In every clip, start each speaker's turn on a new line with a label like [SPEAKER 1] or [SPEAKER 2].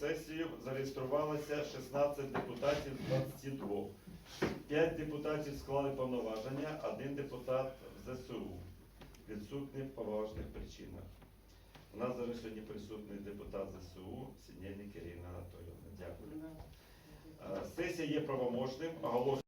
[SPEAKER 1] сесію зареєструвалося 16 депутатів з 22. 5 депутатів склали повноваження, один депутат в ЗСУ. Відсутні по поважних причинах. У нас зараз сьогодні присутній депутат ЗСУ Сінєльник Ірина Анатолійовна. Дякую. Е, Сесія є правоможним. Оголошую.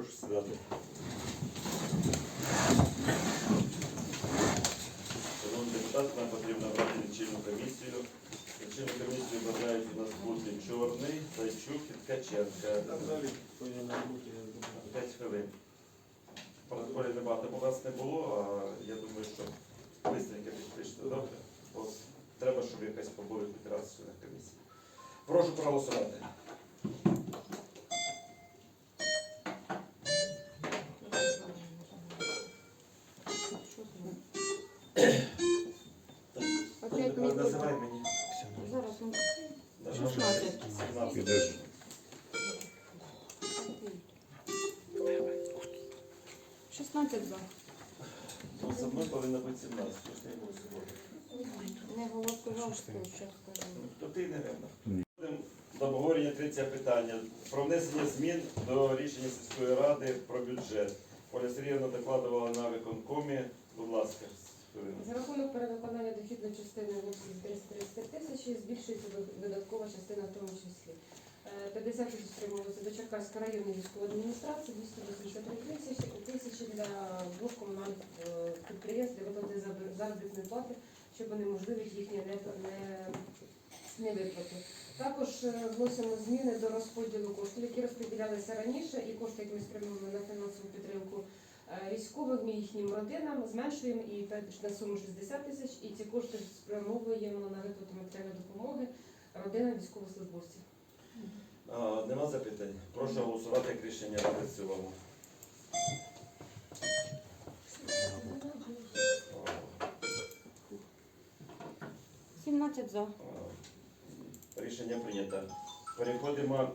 [SPEAKER 1] Прошу сідати. Шановні депутати, нам потрібно обрати лічильну комісію. Лічильну комісію бажають у нас бути Чорний, Зайчук і Ткаченка. П'ять хвилин. Протоколів небагато, бо вас не було, а я думаю, що швидко підпишете, добре? Бо треба, щоб якась побули хоч раз член комісії. Прошу проголосувати.
[SPEAKER 2] Опять мені
[SPEAKER 1] Називай мені.
[SPEAKER 2] Зараз
[SPEAKER 1] Да,
[SPEAKER 2] 16.
[SPEAKER 1] 17.
[SPEAKER 2] Шістнадцять за.
[SPEAKER 1] Ну, за мною повинно бути 17, що ж голосував.
[SPEAKER 2] Не голосував, що ще скажу.
[SPEAKER 1] Ну, То ти, напевно. До обговорення третє питання. Про внесення змін до рішення сільської ради про бюджет. Оля Сергіївна докладувала на виконкомі. Будь ласка.
[SPEAKER 3] За рахунок перевиконання дохідної частини в обсязі 330 тисяч збільшується видаткова частина в тому числі. Е, 50 тисяч спрямовується до Черкаської районної військової адміністрації, 283 тисячі, тисячі для двох комунальних е, підприємств для виплати заробітної плати, щоб унеможливити їхні не, не, невиплати. Також е, вносимо зміни до розподілу коштів, які розподілялися раніше, і кошти, які ми спрямовуємо на фінансову підтримку е, військовим і їхнім родинам, зменшуємо і на суму 60 тисяч, і ці кошти спрямовуємо на виплату матеріальної допомоги родинам військовослужбовців.
[SPEAKER 1] А, Нема запитань. Прошу голосувати як рішення ради в цілому.
[SPEAKER 2] Сімнадцять за.
[SPEAKER 1] Рішення прийнято. Переходимо,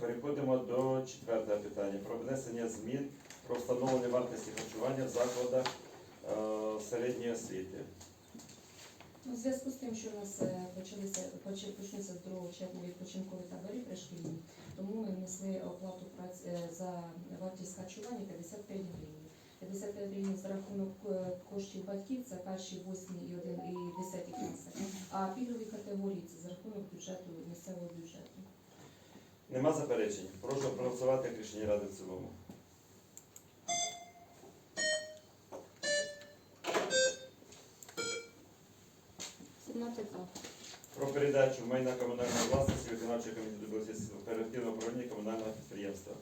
[SPEAKER 1] переходимо до четвертого питання. Про внесення змін про встановлення вартості харчування в закладах е, середньої освіти.
[SPEAKER 4] У зв'язку з тим, що у нас е, почалися почнуться з 2 червня відпочинкові табори пришкільні, тому ми внесли оплату праці е, за вартість харчування 55 гривень. 55 гривень за рахунок коштів батьків, це перші, восьмі і один і десяті класи. А пільгові категорії це за рахунок бюджету місцевого бюджету.
[SPEAKER 1] Нема заперечень. Прошу проголосувати рішення ради в цілому.
[SPEAKER 2] За.
[SPEAKER 1] Про передачу майна комунальної власності виконавчого комітету оперативного управління комунального підприємства.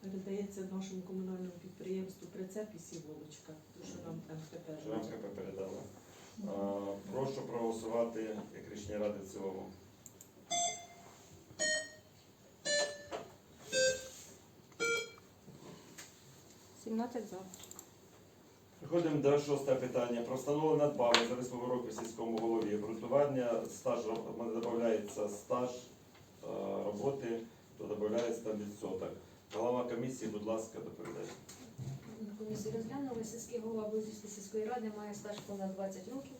[SPEAKER 5] Передається нашому комунальному підприємству прицеп і сіволочка, то що нам МХП.
[SPEAKER 1] Що нам КП передала. А, Прошу проголосувати як рішення ради в цілому.
[SPEAKER 2] Сімнадцять за.
[SPEAKER 1] Переходимо до шостого питання. Про встановлення надбавки за восьмого року сільському голові. Обґрунтування стажу додається стаж е, роботи, то додається там відсоток. Голова комісії, будь ласка, доповідайте.
[SPEAKER 6] комісії розглянули, сільський голова Близької сільської ради має стаж понад 20 років,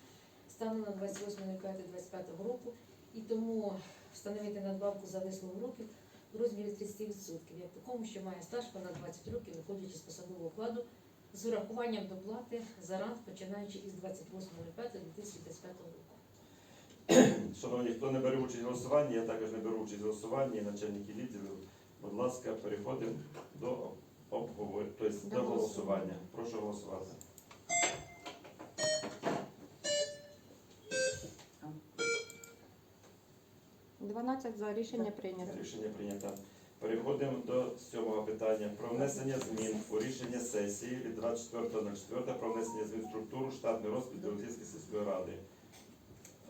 [SPEAKER 6] станом на 28.05.25 року, і тому встановити надбавку за вислугу років у розмірі 30%, як такому, що має стаж понад 20 років, виходячи з посадового окладу, з урахуванням доплати за ранг, починаючи із 28.05.2025 року.
[SPEAKER 1] Шановні, хто не бере участь в голосуванні, я також не беру участь в голосуванні, начальники відділів. Будь ласка, переходимо до обговорення, тобто
[SPEAKER 2] До
[SPEAKER 1] до голосування. Прошу голосувати.
[SPEAKER 2] Дванадцять за. Рішення прийнято.
[SPEAKER 1] Рішення прийнято. Переходимо до сьомого питання про внесення змін у рішення сесії від 24.04 про внесення змін в структуру штатний розпис Білозірської сільської ради.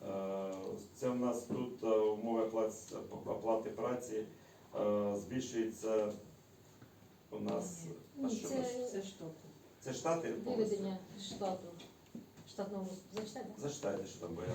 [SPEAKER 1] Е, Це в нас тут е, умови оплати праці е, збільшується у нас.
[SPEAKER 6] Ні,
[SPEAKER 1] що
[SPEAKER 6] це
[SPEAKER 1] нас?
[SPEAKER 5] Це
[SPEAKER 1] штати?
[SPEAKER 6] виведення штату, штатного розпису. Зачитайте?
[SPEAKER 1] Зачитайте, що там, бо я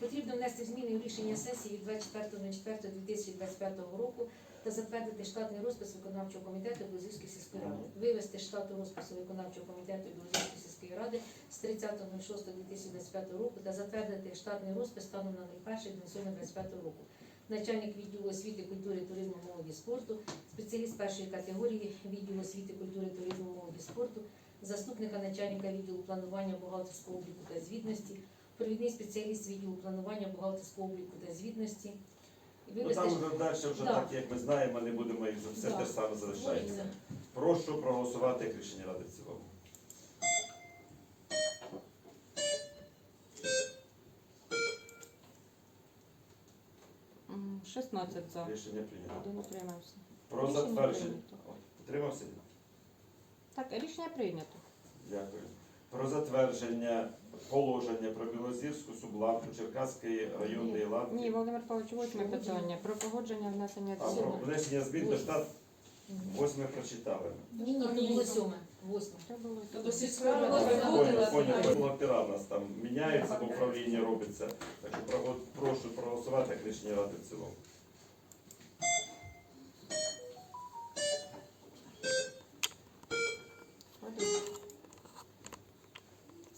[SPEAKER 6] Потрібно внести зміни у рішення сесії від 24.04.2025 року та затвердити штатний розпис виконавчого комітету Білозірської сільської ради. Вивести штату розпису виконавчого комітету Білозірської сільської ради з 30.06.2025 року та затвердити штатний розпис станом на 01.07.2025 року. Начальник відділу освіти, культури, туризму, молоді спорту, спеціаліст першої категорії відділу освіти, культури, туризму, молоді спорту, заступника начальника відділу планування бухгалтерського обліку та звітності, провідний спеціаліст відділу планування бухгалтерського обліку та звітності.
[SPEAKER 1] Ну там вже далі, вже
[SPEAKER 6] Да.
[SPEAKER 1] так як ми знаємо, не будемо їх все
[SPEAKER 6] Да.
[SPEAKER 1] те ж саме залишається. Прошу проголосувати як рішення ради в цілому.
[SPEAKER 2] М, Шістнадцять за.
[SPEAKER 1] Рішення прийнято.
[SPEAKER 2] Один утримався.
[SPEAKER 1] Про
[SPEAKER 2] Рішення
[SPEAKER 1] затвердження.
[SPEAKER 2] прийнято.
[SPEAKER 1] О?
[SPEAKER 2] Так, рішення прийнято.
[SPEAKER 1] Дякую. Про затвердження положення про Білозірську сублавку Черкаської районної лавки.
[SPEAKER 2] Ні, Володимир Павлович, восьме питання. Про погодження внесення
[SPEAKER 1] А про
[SPEAKER 2] змін.
[SPEAKER 1] внесення змін до штат восьме прочитали.
[SPEAKER 6] Ні, ні, то було сьоме, восьме.
[SPEAKER 2] Це було
[SPEAKER 5] Тобто сільська рада виходила
[SPEAKER 1] нас там міняються, в управлінні робиться. Так що про- прошу проголосувати як рішення ради в цілому.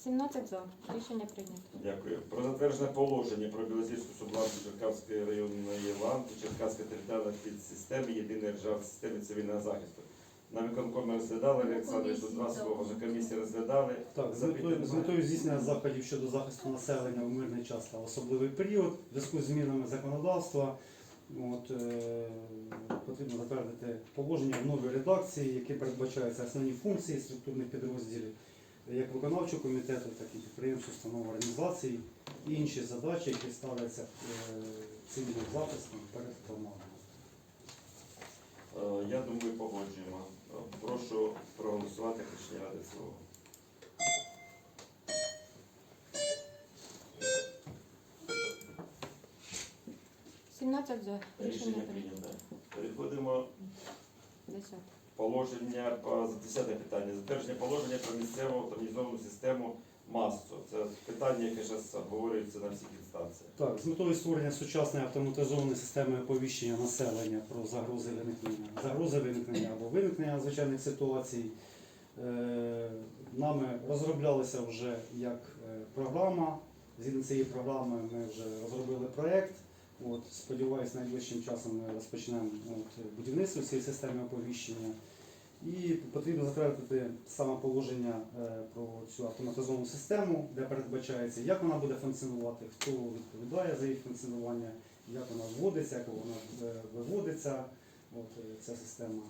[SPEAKER 2] 17 за. Рішення прийнято.
[SPEAKER 1] Дякую. Про затверджене положення про Білозірську сублавку Черкаської районної ланки, Черкаської територіальної підсистеми, єдиної державної системи цивільного захисту. На виконкомі розглядали, Олександр, два на комісії розглядали.
[SPEAKER 7] Так, з метою, з метою здійснення заходів щодо захисту населення у мирний час та особливий період, в зв'язку з змінами законодавства, от, е, потрібно затвердити положення в новій редакції, які передбачаються основні функції структурних підрозділів, як виконавчого комітету, так і підприємств, установ організацій, і інші задачі, які ставляться е, цивільним захистом перед громадою.
[SPEAKER 1] Е, Я думаю, погоджуємо. Прошу проголосувати рішення ради цілому.
[SPEAKER 2] – 17 за. Рішення прийнято.
[SPEAKER 1] Переходимо
[SPEAKER 2] 10.
[SPEAKER 1] Положення по 10 питання. Затвердження положення про місцеву автоматизовану систему МАСЦО. Це питання, яке зараз обговорюється на всіх інстанціях.
[SPEAKER 7] Так, з метою створення сучасної автоматизованої системи оповіщення населення про загрози виникнення, загрози виникнення або виникнення надзвичайних ситуацій, е, нами розроблялася вже як е, програма. Згідно цієї програми ми вже розробили проєкт. От, сподіваюсь, найближчим часом ми розпочнемо от, будівництво цієї системи оповіщення. І потрібно затвердити саме положення е, про цю автоматизовану систему, де передбачається, як вона буде функціонувати, хто відповідає за її функціонування, як вона вводиться, як вона е, виводиться. От е, ця система.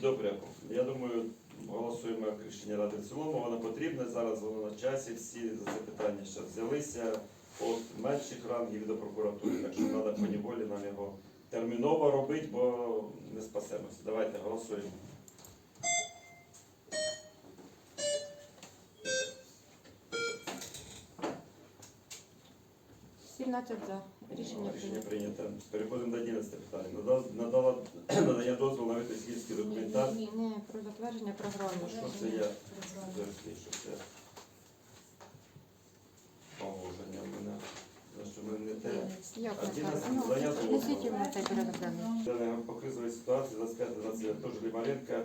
[SPEAKER 1] Добре, я думаю, голосуємо як рішення ради в цілому. Воно потрібне. Зараз воно на часі. Всі за це питання ще взялися від менших рангів до прокуратури. Так що треба по неволі нам його терміново робити, бо не спасемося. Давайте голосуємо.
[SPEAKER 2] 17 за. Рішення
[SPEAKER 1] Рішення
[SPEAKER 2] прийнято.
[SPEAKER 1] Переходимо до 11 питання. Надала, надання дозволу на витисківські документації.
[SPEAKER 2] Не, про затвердження програми.
[SPEAKER 1] Що це я? Що це положення в мене. За що ми не те.
[SPEAKER 2] Як не
[SPEAKER 1] 11?
[SPEAKER 2] Ну,
[SPEAKER 1] надання.
[SPEAKER 2] Несіть йому цей порядок денний.
[SPEAKER 1] Для покризової ситуації 25-29 теж Лімаренка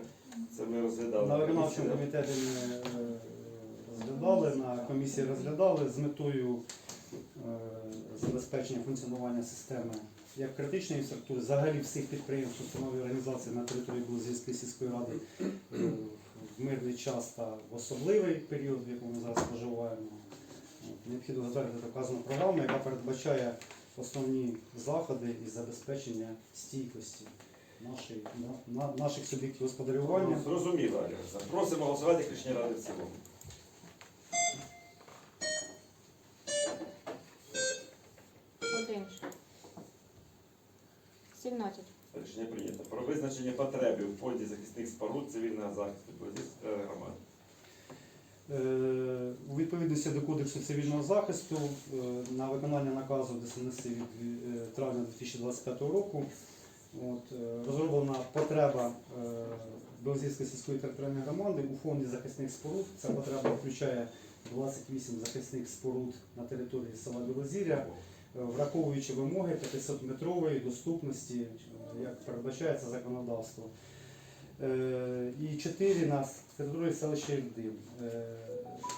[SPEAKER 1] Це ми розглядали.
[SPEAKER 7] На виконавчому комітеті ми е, розглядали, на комісії розглядали з метою е, забезпечення функціонування системи як критичної інфраструктури, взагалі всіх підприємств, установ і організацій на території Білозірської сільської ради е, в мирний час та в особливий період, в якому ми зараз проживаємо. Необхідно затвердити вказану програму, яка передбачає основні заходи із забезпечення стійкості нашої, на- на- наших суб'єктів господарювання.
[SPEAKER 1] Ну, Зрозуміло, Олег Олександрович. Просимо голосувати рішення ради в цілому.
[SPEAKER 2] 17.
[SPEAKER 1] Рішення прийнято. Про визначення потреби в фонді захисних споруд цивільного захисту Білозірської громади.
[SPEAKER 7] Е, У відповідності до Кодексу цивільного захисту е, на виконання наказу ДСНС від е, травня 2025 року от, розроблена потреба Білозірської сільської територіальної громади у фонді захисних споруд. Ця потреба включає 28 захисних споруд на території села Білозір'я, враховуючи вимоги 500-метрової доступності, як передбачається законодавство. Е, і 4 на території селища Ірдим. Е,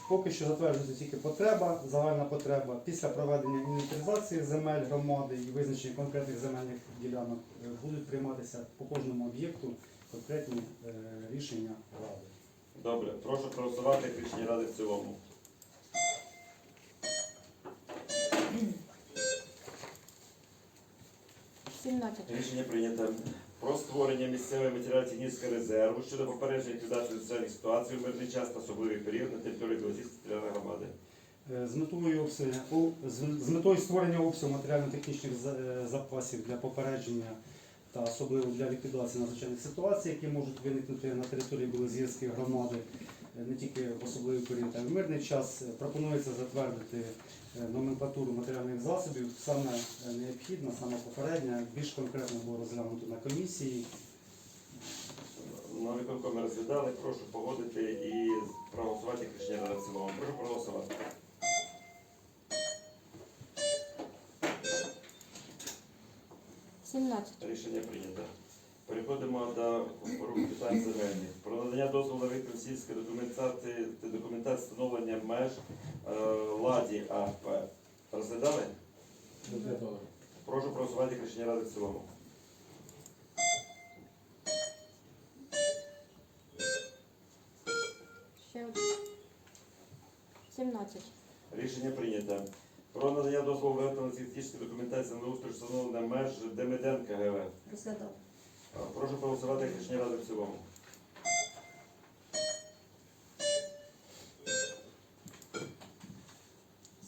[SPEAKER 7] Поки що затверджується тільки потреба, загальна потреба. Після проведення інвентаризації земель громади і визначення конкретних земельних ділянок е, будуть прийматися по кожному об'єкту конкретні рішення ради.
[SPEAKER 1] Добре, прошу проголосувати рішення ради в цілому. Рішення прийнято. Про створення місцевої матеріально-технічного резерву щодо попередження ліквідації соціальних ситуацій у мирний час та особливий період на території територіальної громади.
[SPEAKER 7] Е, З метою, обсягу- з- метою створення обсягу матеріально-технічних е, запасів для попередження та особливо для ліквідації надзвичайних ситуацій, які можуть виникнути на території Білозірської громади, не тільки в особливий період, а й в мирний час, е, пропонується затвердити е, номенклатуру матеріальних засобів. Саме е, необхідна, саме попередня, більш конкретно було розглянуто на комісії.
[SPEAKER 1] На виконкомі розглядали, прошу погодити і проголосувати рішення ради в цілому. Прошу проголосувати. Рішення прийнято. Переходимо до питань земельних. Про надання дозволу на виконання сільської документації та документації встановлення меж е, ладі АП. Розглядали? Прошу проголосувати рішення ради в цілому.
[SPEAKER 2] Ще один. Сімнадцять.
[SPEAKER 1] Рішення прийнято. Про надання дозволу виготовлення технічної документації на устрій встановлення меж Демиденка ГВ.
[SPEAKER 4] Розглядав.
[SPEAKER 1] Прошу проголосувати як рішення ради в цілому.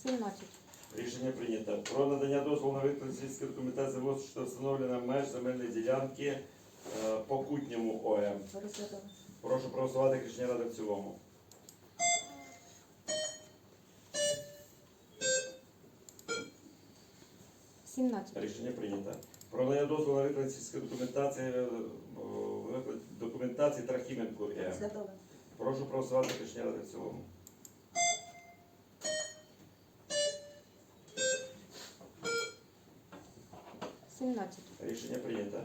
[SPEAKER 2] Сімнадцять.
[SPEAKER 1] Рішення прийнято. Про надання дозволу на виконання сільської документації ВОЗ що встановлення меж земельної ділянки е, по кутньому ОМ. Прошу проголосувати як рішення ради в цілому.
[SPEAKER 2] Сімнадцять.
[SPEAKER 1] Рішення прийнято. Про надання дозволу на виконання сільської документації е, о, документації Трахіменко М. Прошу проголосувати рішення ради в цілому.
[SPEAKER 2] Сімнадцять.
[SPEAKER 1] Рішення прийнято.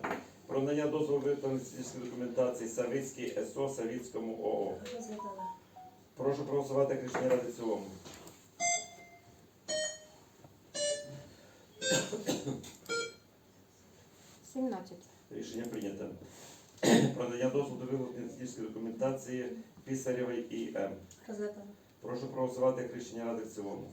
[SPEAKER 1] Про надання дозволу сільської документації Савицький СО Савицькому ОО. Прошу проголосувати рішення ради в цілому.
[SPEAKER 2] Сімнадцять.
[SPEAKER 1] Рішення прийнято. Про надання дозволу до виготовлення технічної документації Писарєвої ІМ.
[SPEAKER 4] Розглядав.
[SPEAKER 1] Прошу проголосувати як рішення ради в цілому.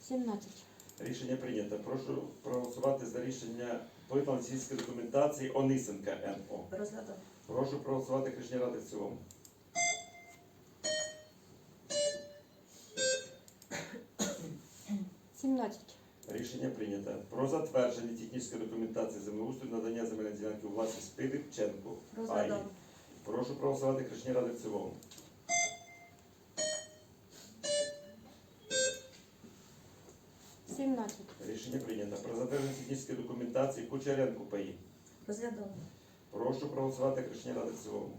[SPEAKER 2] Сімнадцять.
[SPEAKER 1] Рішення прийнято. Прошу проголосувати за рішення по сільської документації Онисенка НО.
[SPEAKER 4] Розглядав.
[SPEAKER 1] Прошу проголосувати як рішення ради в цілому.
[SPEAKER 2] Сімнадцять.
[SPEAKER 1] Рішення прийнято. Про затвердження технічної документації землеустрою надання земельної ділянки у власність.
[SPEAKER 4] Розглядав.
[SPEAKER 1] Прошу проголосувати рішення ради в цілому. Рішення прийнято. Про затвердження технічної документації Кучеренку ПАІ.
[SPEAKER 4] Розглядав.
[SPEAKER 1] Прошу проголосувати рішення ради в цілому.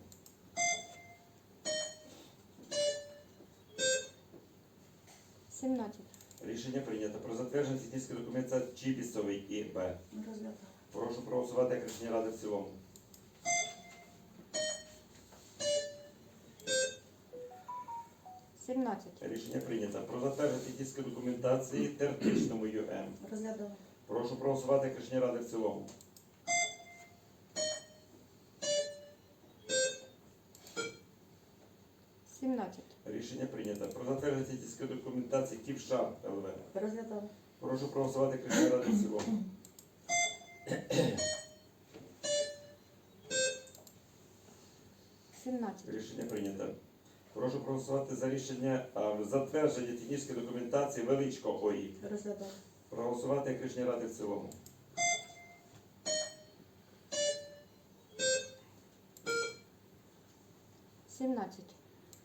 [SPEAKER 2] Сімнадцять.
[SPEAKER 1] Рішення прийнято. Про затвердження технічної документації Чібісовий Б.
[SPEAKER 4] Розглядали.
[SPEAKER 1] Прошу проголосувати як рішення ради в цілому.
[SPEAKER 2] Сімнадцять.
[SPEAKER 1] Рішення прийнято. Про затвердження технічної документації Тертичному ЮМ.
[SPEAKER 4] Розглядали.
[SPEAKER 1] Прошу проголосувати як рішення ради в цілому. Рішення прийнято. Про затвердження технічної документації Ківша ЛВ.
[SPEAKER 4] Розглядали.
[SPEAKER 1] Прошу проголосувати як ради в цілому.
[SPEAKER 2] Сімнадцять.
[SPEAKER 1] Рішення прийнято. Прошу проголосувати за рішення а, затвердження технічної документації Величко ОІ.
[SPEAKER 4] Розглядали.
[SPEAKER 1] Проголосувати як рішення ради в цілому.
[SPEAKER 2] Сімнадцять.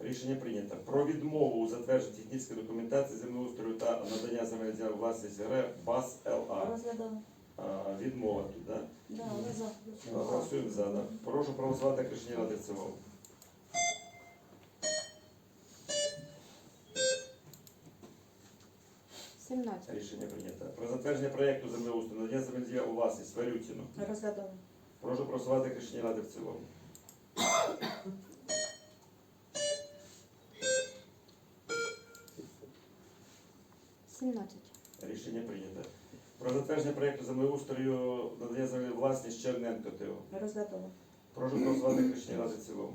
[SPEAKER 1] Рішення прийнято. Про відмову у затвердженні технічної документації землеустрою та надання ділянок власність ГР БАС ЛА.
[SPEAKER 4] Розглядали.
[SPEAKER 1] А, Відмова тут, так?
[SPEAKER 4] Да, але за.
[SPEAKER 1] Голосуємо за. Да? Прошу проголосувати як рішення ради в цілому.
[SPEAKER 2] Сімнадцять.
[SPEAKER 1] Рішення прийнято. Про затвердження проєкту землеустрою надання ділянок у власність Валютіну.
[SPEAKER 4] Розглядали.
[SPEAKER 1] Прошу проголосувати як рішення ради в цілому.
[SPEAKER 2] Сімнадцять.
[SPEAKER 1] Рішення прийнято. Про затвердження проєкту землеустрою надання землі власність Черненко ТО.
[SPEAKER 4] Розглядали.
[SPEAKER 1] Прошу проголосувати як рішення ради в цілому.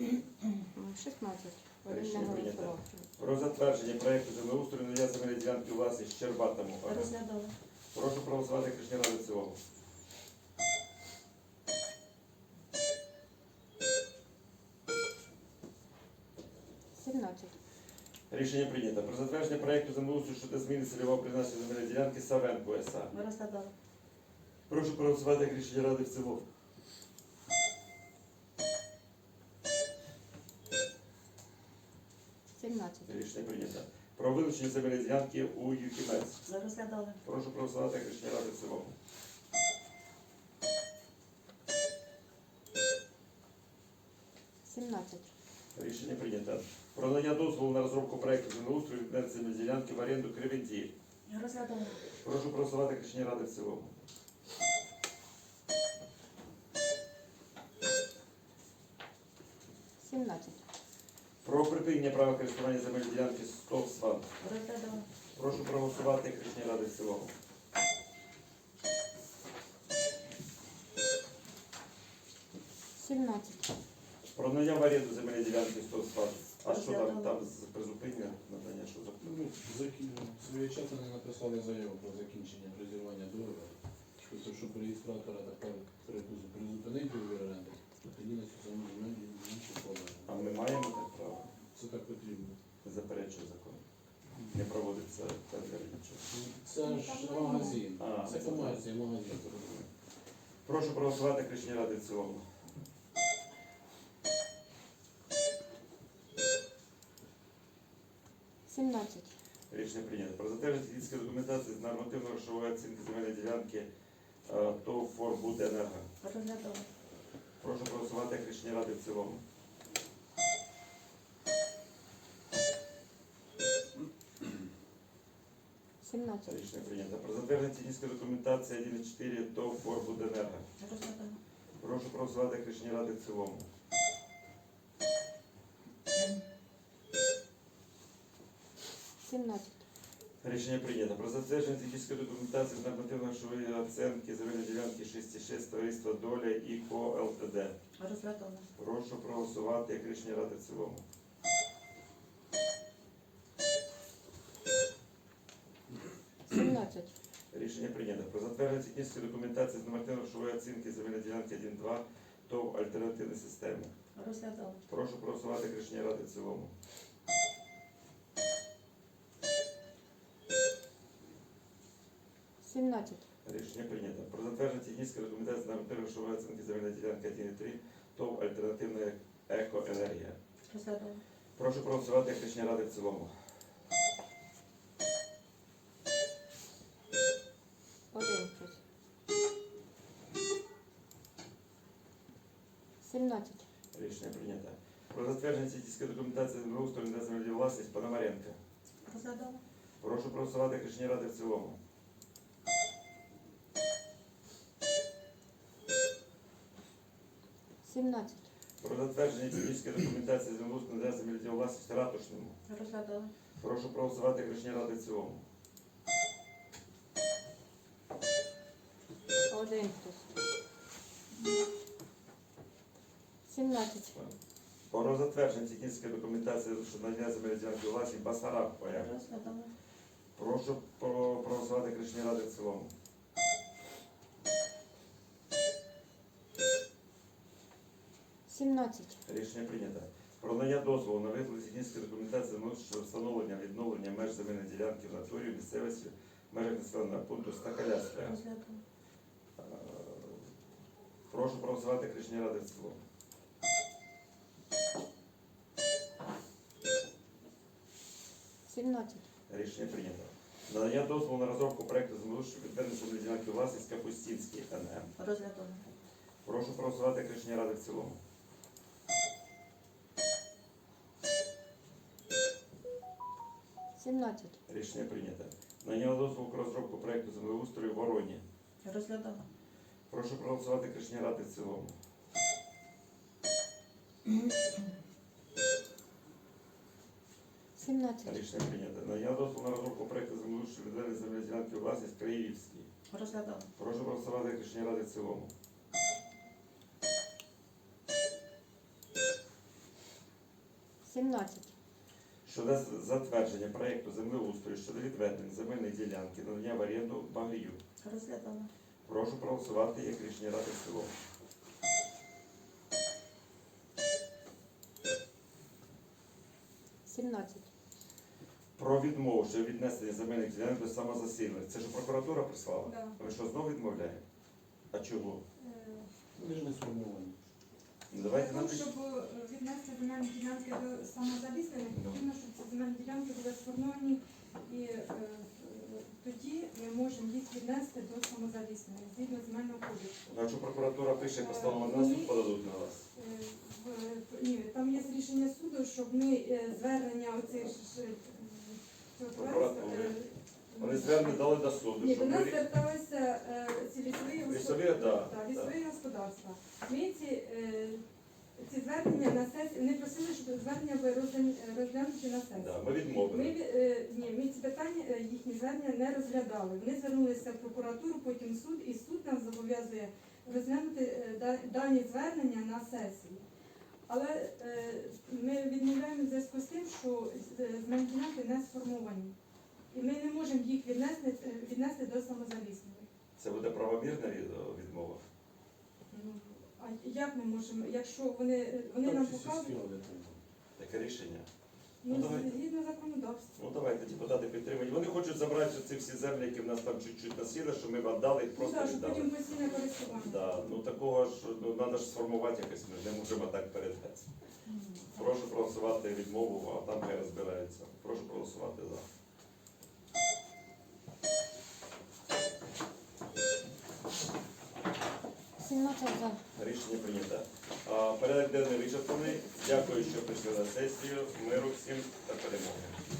[SPEAKER 2] М, Шістнадцять. Один не
[SPEAKER 1] Рішення прийнято.
[SPEAKER 2] голосував.
[SPEAKER 1] Про затвердження проєкту землеустрою надання земельної ділянки власність Щербатому.
[SPEAKER 4] Розглядали.
[SPEAKER 1] Прошу проголосувати рішення ради в цілому.
[SPEAKER 2] Сімнадцять.
[SPEAKER 1] Рішення прийнято. Про затвердження проєкту землеустрою щодо зміни цільового призначення земельної ділянки Савенко СА.
[SPEAKER 4] Розглядали.
[SPEAKER 1] Прошу проголосувати як рішення ради в цілому.
[SPEAKER 2] Сімнадцять.
[SPEAKER 1] Рішення прийнято. Про вилучення земельної ділянки у Юкімець.
[SPEAKER 4] Розглядали.
[SPEAKER 1] Прошу проголосувати як рішення ради в цілому.
[SPEAKER 2] Сімнадцять.
[SPEAKER 1] Рішення прийнято. Про надання дозволу на розробку проєкту землеустрою земельної ділянки в оренду Кривенті.
[SPEAKER 4] Розглядали.
[SPEAKER 1] Прошу проголосувати рішення ради в цілому.
[SPEAKER 2] Сімнадцять.
[SPEAKER 1] Про припинення права користування земельної ділянки СТОВСВАН.
[SPEAKER 4] Розглядали.
[SPEAKER 1] Прошу проголосувати рішення ради в цілому.
[SPEAKER 2] Сімнадцять.
[SPEAKER 1] Про надання в оренду земельної ділянки СТОВСВАН. А що там, там з призупинення надання, що за
[SPEAKER 8] Ну, закі- своєчасно не написали заяву про закінчення розірвання договору. Тобто, щоб реєстратора тепер призупинити договір оренди, тоді на цю саму землю інші
[SPEAKER 1] А ми маємо так право?
[SPEAKER 8] Це так потрібно.
[SPEAKER 1] Заперечує закон. Не проводиться тендер нічого.
[SPEAKER 8] Це ж магазин.
[SPEAKER 1] А,
[SPEAKER 8] Це
[SPEAKER 1] це
[SPEAKER 8] комерція, магазин.
[SPEAKER 1] Прошу проголосувати як рішення ради в цілому.
[SPEAKER 2] Сімнадцять.
[SPEAKER 1] Рішення прийнято. Про затвердження технічної документації з нормативно-грошової оцінки земельної ділянки е, ТОВ «Форбуденерго».
[SPEAKER 4] Розглядали.
[SPEAKER 1] Прошу проголосувати як рішення ради в цілому.
[SPEAKER 2] Сімнадцять.
[SPEAKER 1] Рішення прийнято. Про затвердження технічної документації 1.4 ТОВ «Форбуденерго».
[SPEAKER 4] Розглядали.
[SPEAKER 1] Прошу проголосувати як рішення ради в цілому.
[SPEAKER 2] Сімнадцять.
[SPEAKER 1] Рішення прийнято. Про затвердження технічної документації з нормативно-грошової оцінки земельної ділянки 6,6 товариства Доля і КО ЛТД.
[SPEAKER 4] Розглядали.
[SPEAKER 1] Прошу проголосувати як рішення ради в цілому. Рішення прийнято. Про затвердження технічної документації з нормативно-грошової оцінки земельної ділянки 1.2 ТОВ альтернативні системи.
[SPEAKER 4] Розглядали.
[SPEAKER 1] Прошу проголосувати як рішення ради в цілому.
[SPEAKER 2] Сімнадцять.
[SPEAKER 1] Рішення прийнято. Про затвердження технічної документації з нормативно-грошової оцінки земельної ділянки 1.3 ТОВ альтернативна екоенергія.
[SPEAKER 4] Розглядали.
[SPEAKER 1] Прошу проголосувати як рішення ради в цілому.
[SPEAKER 2] Один щось. Сімнадцять.
[SPEAKER 1] Рішення прийнято. Про затвердження сільської документації землеустрою на землі власність Пономаренка.
[SPEAKER 4] Розглядали.
[SPEAKER 1] Прошу проголосувати як рішення ради в цілому.
[SPEAKER 2] Сімнадцять.
[SPEAKER 1] Про затвердження технічної документації землеустрою на землі власність Ратушному.
[SPEAKER 4] Розглядали.
[SPEAKER 1] Прошу проголосувати рішення ради в цілому.
[SPEAKER 2] Один хтось. Сімнадцять.
[SPEAKER 1] Про затвердження технічної документації щодо надання земельної ділянки власність Басараб
[SPEAKER 4] Розглядали.
[SPEAKER 1] Прошу про- проголосувати рішення ради в цілому.
[SPEAKER 2] Сімнадцять.
[SPEAKER 1] Рішення прийнято. Про надання дозволу на вигляд технічної документації щодо встановлення відновлення меж земельної ділянки в натурі місцевості в межах населеного пункту Стакалястя. Е, Прошу проголосувати рішення ради в цілому.
[SPEAKER 2] Сімнадцять.
[SPEAKER 1] Рішення прийнято. Надання дозволу на розробку проекту землеустрою відведення земельної ділянки власність Капустінський НМ.
[SPEAKER 4] Розглядали.
[SPEAKER 1] Прошу проголосувати рішення ради в цілому.
[SPEAKER 2] Сімнадцять.
[SPEAKER 1] Рішення прийнято. Надання дозволу розробку проекту землеустрою Вороні.
[SPEAKER 4] Розглядали.
[SPEAKER 1] Прошу проголосувати рішення ради в цілому.
[SPEAKER 2] Сімнадцять.
[SPEAKER 1] Рішення прийнято. Надання дозволу на розробку проекту землеустрою відведення земельної ділянки власність Краївський.
[SPEAKER 4] Розглядали.
[SPEAKER 1] Прошу проголосувати рішення ради в цілому.
[SPEAKER 2] Сімнадцять.
[SPEAKER 1] Щодо затвердження проекту землеустрою щодо відведення земельної ділянки надання в оренду Багрію.
[SPEAKER 4] Розглядали.
[SPEAKER 1] Прошу проголосувати як рішення ради в цілому.
[SPEAKER 2] Сімнадцять.
[SPEAKER 1] Про відмову щодо віднесення земельних ділянок до самозасильних. Це ж прокуратура прислала?
[SPEAKER 3] Да.
[SPEAKER 1] Ви що, знову відмовляєте? А чого?
[SPEAKER 3] Е,
[SPEAKER 8] Вони ж не сформовані.
[SPEAKER 1] Ну, Давайте
[SPEAKER 9] Для того, щоб е, віднести земельні ділянки до самозаліснення,
[SPEAKER 1] Ну.
[SPEAKER 9] потрібно, щоб ці земельні ділянки були сформовані, і е, е, тоді ми можемо їх віднести до самозаліснення згідно земельного кодексу.
[SPEAKER 1] Ну, Якщо прокуратура пише постанову, на суд подадуть на вас.
[SPEAKER 9] Е, в- Ні, там є рішення суду, щоб ми е, звернення оцих ж, е, цього товариства,
[SPEAKER 1] Прокуратури.
[SPEAKER 9] Е,
[SPEAKER 1] Вони звернення дали до суду,
[SPEAKER 9] Ні,
[SPEAKER 1] щоб
[SPEAKER 9] до нас
[SPEAKER 1] ви...
[SPEAKER 9] зверталися е, ці лісові
[SPEAKER 1] Лісові,
[SPEAKER 9] господарства.
[SPEAKER 1] да,
[SPEAKER 9] лісові господарства. Ми ці, е, ці звернення на сесії, вони просили, щоб звернення були розглянуті розглянуті на сесії.
[SPEAKER 1] Да, ми
[SPEAKER 9] Ми,
[SPEAKER 1] відмовили.
[SPEAKER 9] ві- е, ні, ми ці питання, е, їхні звернення не розглядали. Вони звернулися в прокуратуру, потім в суд, і суд нас зобов'язує розглянути е, да- дані звернення на сесії. Але е, ми відмовляємо в зв'язку з тим, що е, земельні ділянки не сформовані. І ми не можемо їх віднести, е, віднести до самозалісної.
[SPEAKER 1] Це буде правомірна відмова.
[SPEAKER 9] Ну, А як ми можемо, якщо вони, вони нам показують,
[SPEAKER 1] Таке рішення. Ну,
[SPEAKER 9] ну,
[SPEAKER 1] давайте.
[SPEAKER 9] згідно законодавства.
[SPEAKER 1] Ну давайте депутати підтримують. Вони хочуть забрати ці всі землі, які в нас там чуть-чуть насіли, що ми віддали, їх
[SPEAKER 9] Ну
[SPEAKER 1] просто
[SPEAKER 9] так,
[SPEAKER 1] віддали.
[SPEAKER 9] потім постійне користування.
[SPEAKER 1] Да, ну такого ж ну треба ж сформувати якось, ми ж не можемо так передати. Прошу проголосувати відмову, а там хай розбираються. Прошу проголосувати за. Рішення прийнято. Порядок денний вичерпаний. Дякую, що прийшли на сесію. Миру всім та перемоги.